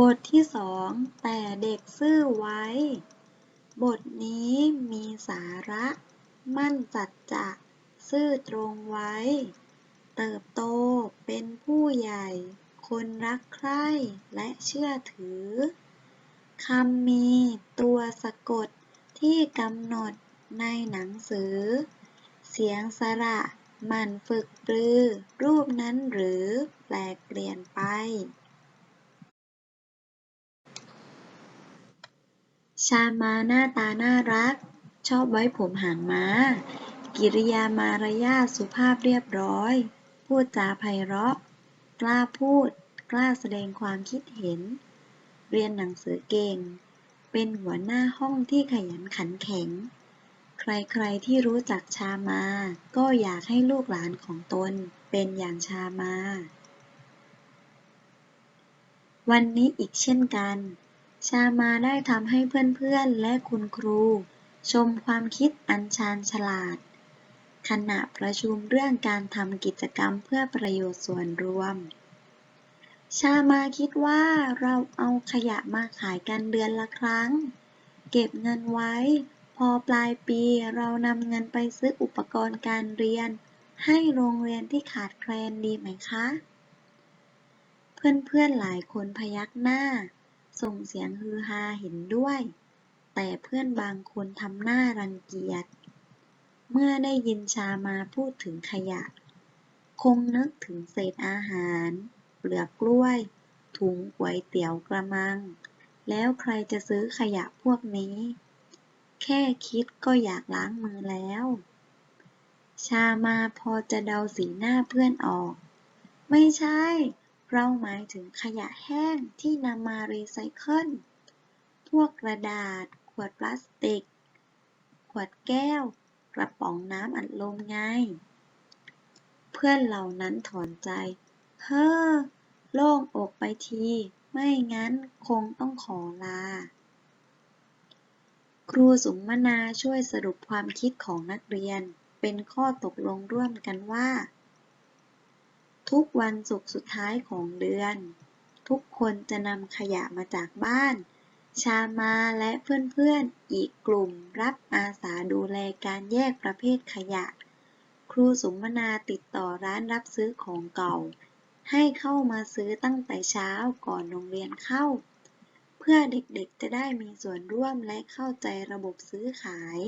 บทที่สองแต่เด็กซื่อไว้ บทนี้มีสาระ มั่นสัจจะซื่อตรงไว้ เติบโตเป็นผู้ใหญ่ คนรักใคร่และเชื่อถือคำมีตัวสะกดที่กำหนดในหนังสือ เสียงสระมันฝึกปรือ รูปนั้นหรือแปลเปลี่ยนไป ชามาหน้าตาน่ารัก ชอบไว้ผมหางม้า กิริยามารยาทสุภาพเรียบร้อย พูดจาไพเราะ กล้าพูด กล้าแสดงความคิดเห็น เรียนหนังสือเก่ง เป็นหัวหน้าห้องที่ขยันขันแข็ง ใครๆที่รู้จักชามา ก็อยากให้ลูกหลานของตนเป็นอย่างชามา วันนี้อีกเช่นกัน ชามาได้ทำให้เพื่อนๆและคุณครู ชมความคิดอันชาญฉลาด ขณะประชุมเรื่องการทำกิจกรรมเพื่อประโยชน์ส่วนรวม ชามาคิดว่าเราเอาขยะมาขายกันเดือนละครั้ง เก็บเงินไว้ พอปลายปีเรานำเงินไปซื้ออุปกรณ์การเรียน ให้โรงเรียนที่ขาดแคลนดีไหมคะ เพื่อนๆหลายคนพยักหน้า ส่งเสียงฮือฮาเห็นด้วย แต่เพื่อนบางคนทำหน้ารังเกียจ เมื่อได้ยินชามาพูดถึงขยะ คงนึกถึงเศษอาหาร เปลือกกล้วย ถุงก๋วยเตี๋ยวกระมัง แล้วใครจะซื้อขยะพวกนี้ แค่คิดก็อยากล้างมือแล้ว ชามาพอจะเดาสีหน้าเพื่อนออก ไม่ใช่ เราหมายถึงขยะแห้งที่นำมารีไซเคิล พวกกระดาษ ขวดพลาสติก ขวดแก้ว กระป๋องน้ำอัดลมไง เพื่อนเหล่านั้นถอนใจ เฮ้อ โล่งอกไปที ไม่งั้นคงต้องขอลา ครูสุมนาช่วยสรุปความคิดของนักเรียน เป็นข้อตกลงร่วมกันว่า ทุกวันศุกร์สุดท้ายของเดือน ทุกคนจะนำขยะมาจากบ้าน ชามาและเพื่อนๆอีกกลุ่มรับอาสาดูแลการแยกประเภทขยะ ครูสุมนาติดต่อร้านรับซื้อของเก่า ให้เข้ามาซื้อตั้งแต่เช้าก่อนโรงเรียนเข้า เพื่อเด็กๆจะได้มีส่วนร่วมและเข้าใจระบบซื้อขาย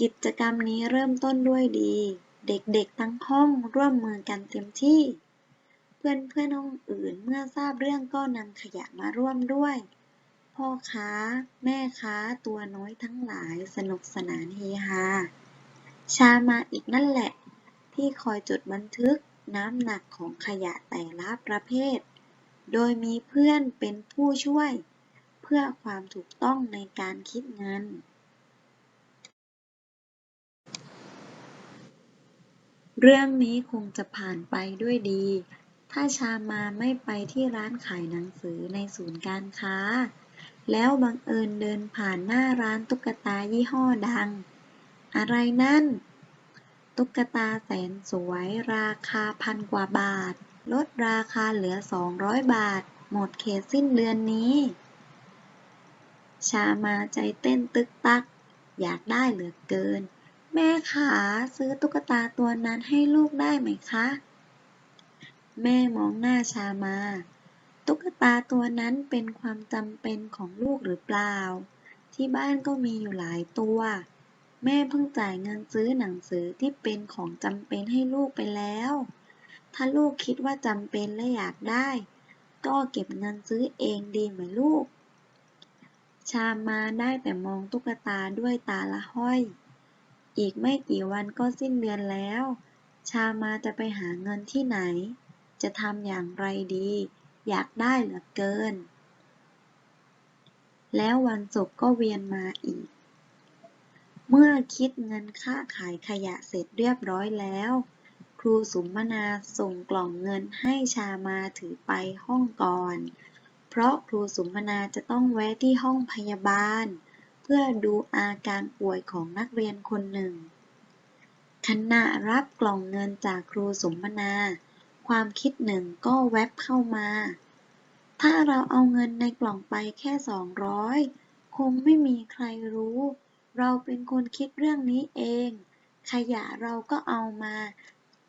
กิจกรรมนี้เริ่มต้นด้วยดี เด็กๆทั้งห้องร่วมมือกันเต็มที่ เพื่อนๆห้องอื่นเมื่อทราบเรื่องก็นำขยะมาร่วมด้วย พ่อค้า แม่ค้าตัวน้อยทั้งหลายสนุกสนานเฮฮา ชามาอีกนั่นแหละ ที่คอยจดบันทึกน้ำหนักของขยะแต่ละประเภท โดยมีเพื่อนเป็นผู้ช่วย เพื่อความถูกต้องในการคิดเงิน เรื่องนี้คงจะผ่านไปด้วยดี ถ้าชามาไม่ไปที่ร้านขายหนังสือในศูนย์การค้า แล้วบังเอิญเดินผ่านหน้าร้านตุ๊กตายี่ห้อดัง อะไรนั่น ตุ๊กตาแสนสวยราคาพันกว่าบาท ลดราคาเหลือ 200 บาท หมดเขตสิ้นเดือนนี้ ชามาใจเต้นตึกตัก อยากได้เหลือเกิน แม่ขาซื้อตุ๊กตาตัวนั้นให้ลูกได้ไหมคะ แม่มองหน้าชามา ตุ๊กตาตัวนั้นเป็นความจำเป็นของลูกหรือเปล่า ที่บ้านก็มีอยู่หลายตัว แม่เพิ่งจ่ายเงินซื้อหนังสือที่เป็นของจำเป็นให้ลูกไปแล้ว ถ้าลูกคิดว่าจำเป็นและอยากได้ ก็เก็บเงินซื้อเองดีไหมลูก ชามาได้แต่มองตุ๊กตาด้วยตาละห้อย อีกไม่กี่วันก็สิ้นเดือนแล้ว ชามาจะไปหาเงินที่ไหน จะทำอย่างไรดี อยากได้เหลือเกิน แล้ววันศุกร์ก็เวียนมาอีก เมื่อคิดเงินค่าขายขยะเสร็จเรียบร้อยแล้ว ครูสุมนาส่งกล่องเงินให้ชามาถือไปห้องก่อน เพราะครูสุมนาจะต้องแวะที่ห้องพยาบาล พื่อดูอาการป่วยของนักเรียนคนหนึ่ง ขณะรับกล่องเงินจากครูสมนา ความคิดหนึ่งก็แวบเข้ามา ถ้าเราเอาเงินในกล่องไปแค่สองร้อยคงไม่มีใครรู้ เราเป็นคนคิดเรื่องนี้เอง ขยะเราก็เอามา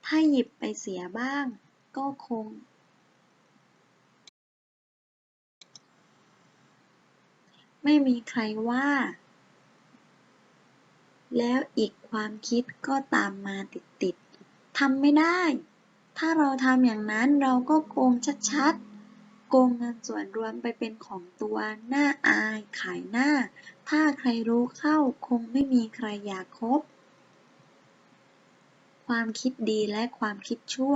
ถ้าหยิบไปเสียบ้าง ก็คง ไม่มีใครว่า แล้วอีกความคิดก็ตามมาติดๆทำไม่ได้ ถ้าเราทำอย่างนั้นเราก็โกงชัดๆ โกงเงินส่วนรวมไปเป็นของตัวน่าอายขายหน้า ถ้าใครรู้เข้าคงไม่มีใครอยากคบ ความคิดดีและความคิดชั่ว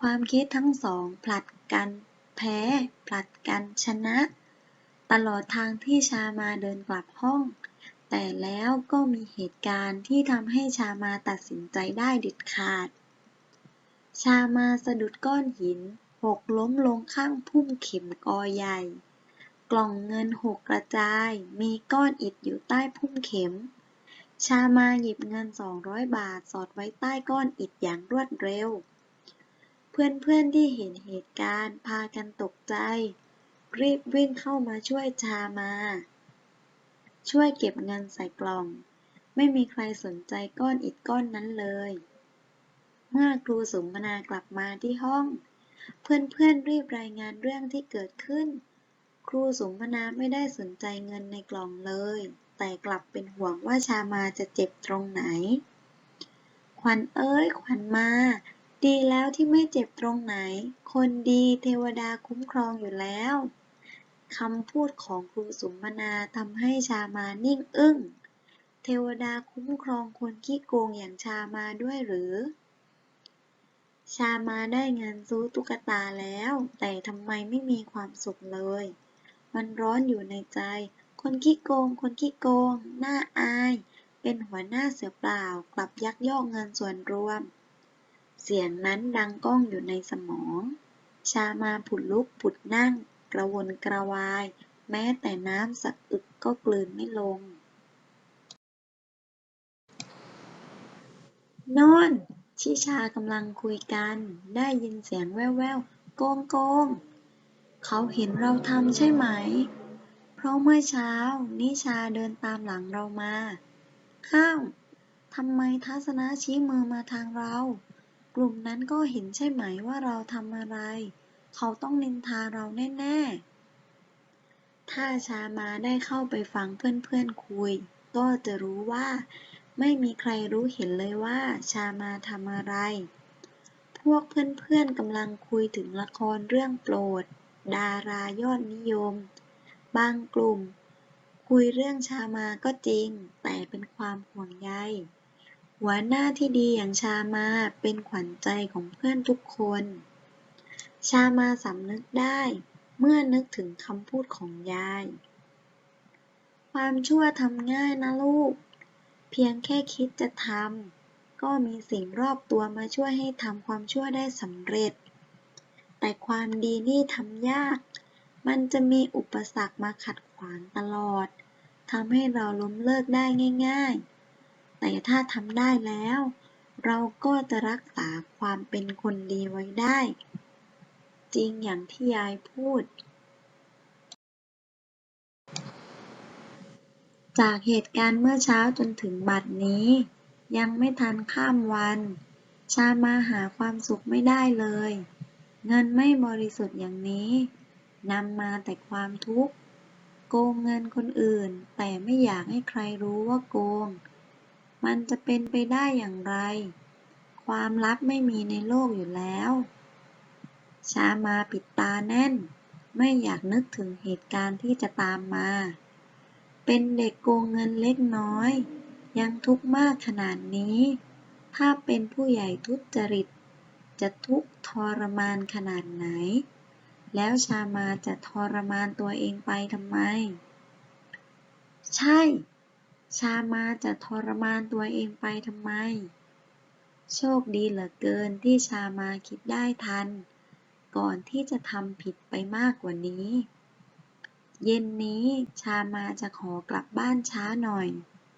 ความคิดทั้งสองผลัดกันแพ้ ผลัดกันชนะ ตลอดทางที่ชามาเดินกลับห้อง แต่แล้วก็มีเหตุการณ์ที่ทำให้ชามาตัดสินใจได้เด็ดขาด ชามาสะดุดก้อนหิน หกล้มลงข้างพุ่มเข็มกอใหญ่ กล่องเงินหกกระจาย มีก้อนอิฐอยู่ใต้พุ่มเข็ม ชามาหยิบเงิน 200 บาทสอดไว้ใต้ก้อนอิฐอย่างรวดเร็ว เพื่อนๆที่เห็นเหตุการณ์พากันตกใจ รีบวิ่งเข้ามาช่วยชามา ช่วยเก็บเงินใส่กล่อง ไม่มีใครสนใจก้อนอิฐก้อนนั้นเลย เมื่อครูสมนากลับมาที่ห้อง เพื่อนๆรีบรายงานเรื่องที่เกิดขึ้น ครูสมนาไม่ได้สนใจเงินในกล่องเลย แต่กลับเป็นห่วงว่าชามาจะเจ็บตรงไหน ขวัญเอ้ยขวัญมาดีแล้วที่ไม่เจ็บตรงไหน คนดีเทวดาคุ้มครองอยู่แล้ว คำพูดของครูสุมนาทำให้ชามานิ่งอึ้ง เทวดาคุ้มครองคนขี้โกงอย่างชามาด้วยหรือ ชามาได้เงินซื้อตุ๊กตาแล้ว แต่ทำไมไม่มีความสุขเลย มันร้อนอยู่ในใจ คนขี้โกง คนขี้โกง น่าอาย เป็นหัวหน้าเสือเปล่า กลับยักยอกเงินส่วนรวม เสียงนั้นดังก้องอยู่ในสมอง ชามาผุดลุกผุดนั่ง กระวนกระวาย แม้แต่น้ำสักอึกก็กลืนไม่ลงน่นชิชากำลังคุยกัน ได้ยินเสียงแว่วๆ โกงโกงเขาเห็นเราทำใช่ไหม เพราะเมื่อเช้า นิชาเดินตามหลังเรามาอ้าวทำไมทัศนะชี้มือมาทางเรา กลุ่มนั้นก็เห็นใช่ไหมว่าเราทำอะไร เขาต้องนินทาเราแน่ๆ ถ้าชามาได้เข้าไปฟังเพื่อนๆคุย ก็จะรู้ว่า ไม่มีใครรู้เห็นเลยว่าชามาทำอะไร พวกเพื่อนๆกำลังคุยถึงละครเรื่องโปรด ดารายอดนิยม บางกลุ่ม คุยเรื่องชามาก็จริง แต่เป็นความห่วงใยหัวหน้าที่ดีอย่างชามาเป็นขวัญใจของเพื่อนทุกคน ชามาสำนึกได้เมื่อนึกถึงคำพูดของยาย ความชั่วทำง่ายนะลูก เพียงแค่คิดจะทำก็มีสิ่งรอบตัวมาช่วยให้ทำความชั่วได้สำเร็จ แต่ความดีนี่ทำยาก มันจะมีอุปสรรคมาขัดขวางตลอดทำให้เราล้มเลิกได้ง่าย ๆ แต่ถ้าทำได้แล้ว เราก็จะรักษาความเป็นคนดีไว้ได้ จริงอย่างที่ยายพูด จากเหตุการณ์เมื่อเช้าจนถึงบัดนี้ ยังไม่ทันข้ามวัน ชามาหาความสุขไม่ได้เลย เงินไม่บริสุทธิ์อย่างนี้นำมาแต่ความทุกข์ โกงเงินคนอื่น แต่ไม่อยากให้ใครรู้ว่าโกง มันจะเป็นไปได้อย่างไร ความลับไม่มีในโลกอยู่แล้ว ชามาปิดตาแน่น ไม่อยากนึกถึงเหตุการณ์ที่จะตามมา เป็นเด็กโกงเงินเล็กน้อย ยังทุกข์มากขนาดนี้ ถ้าเป็นผู้ใหญ่ทุจริต จะทุกข์ทรมานขนาดไหน แล้วชามาจะทรมานตัวเองไปทำไม ใช่ ชามาจะทรมานตัวเองไปทำไม โชคดีเหลือเกินที่ชามาคิดได้ทัน ก่อนที่จะทำผิดไปมากกว่านี้ เย็นนี้ชามาจะขอกลับบ้านช้าหน่อย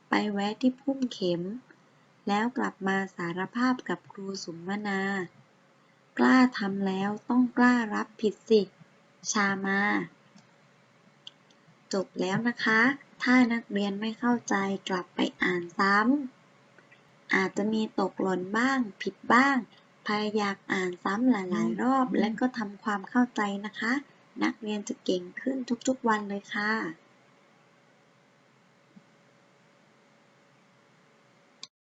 ไปแวะที่พุ่มเข็ม แล้วกลับมาสารภาพกับครูสุมนา กล้าทำแล้วต้องกล้ารับผิดสิ ชามา จบแล้วนะคะ ถ้านักเรียนไม่เข้าใจกลับไปอ่านซ้ำอาจจะมีตกหล่นบ้างผิดบ้าง พยายามอ่านซ้ำหลาย ๆ รอบ และก็ทำความเข้าใจนะคะ นักเรียนจะเก่งขึ้นทุกๆวันเลยค่ะ